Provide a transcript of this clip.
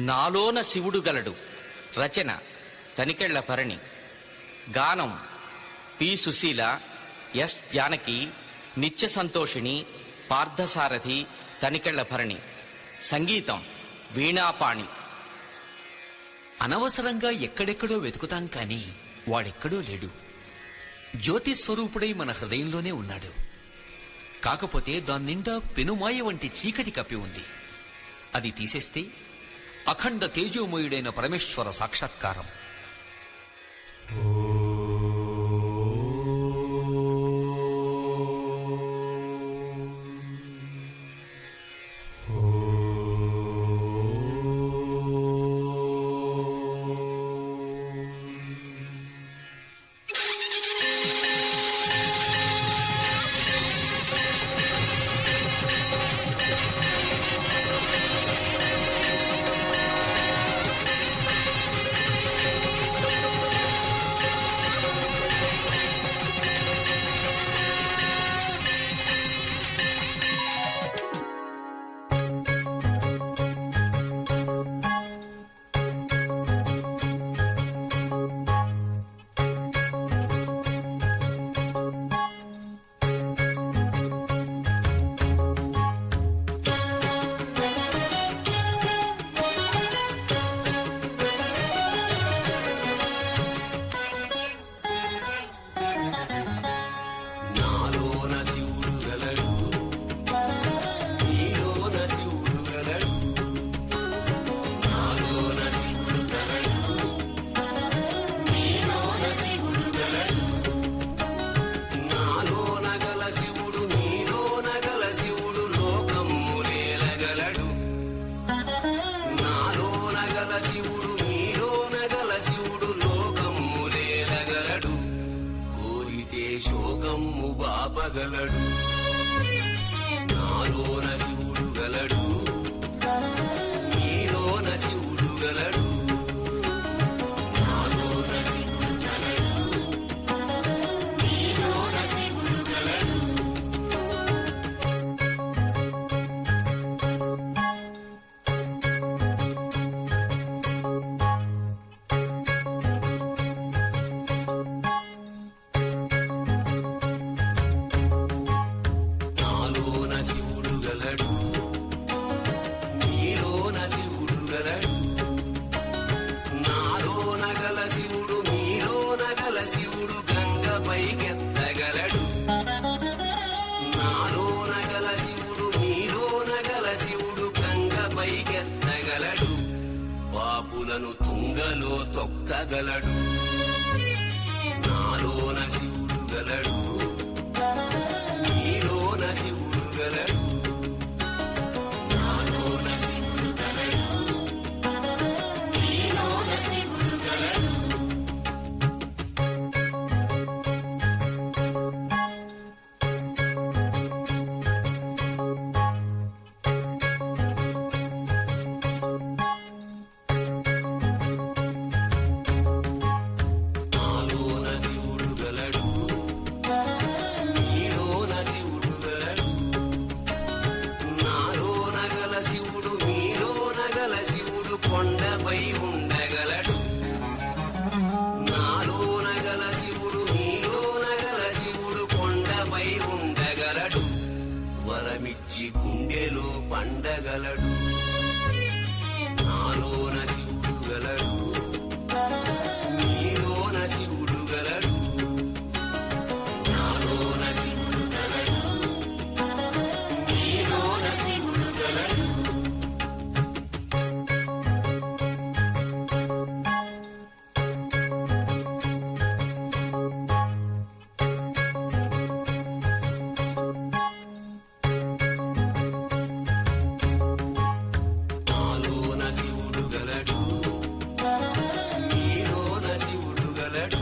నాలోన శివుడు గలడు. రచన తనికెళ్ళ భరణి. గానం పి. సుశీల ఎస్. జానకి నిత్య సంతోషిణి పార్థసారథి తనికెళ్ళ భరణి. సంగీతం వీణాపాణి. అనవసరంగా ఎక్కడెక్కడో వెతుకుతాం కానీ వాడెక్కడో లేడు. జ్యోతి స్వరూపుడై మన హృదయంలోనే ఉన్నాడు. కాకపోతే దాని నిండా పెనుమాయ వంటి చీకటి కప్పి ఉంది. అది తీసేస్తే అఖండ తేజోమయుడైన పరమేశ్వర సాక్షాత్కారం. శోకమ్ము బాపగలడు నాలోన శివుడు గలడు. నీలోన శివుడు గలడు. తుంగలో తొక్కగలడు. నాలోన శివుడు వరమిచ్చి గుండెలో పండగలడు.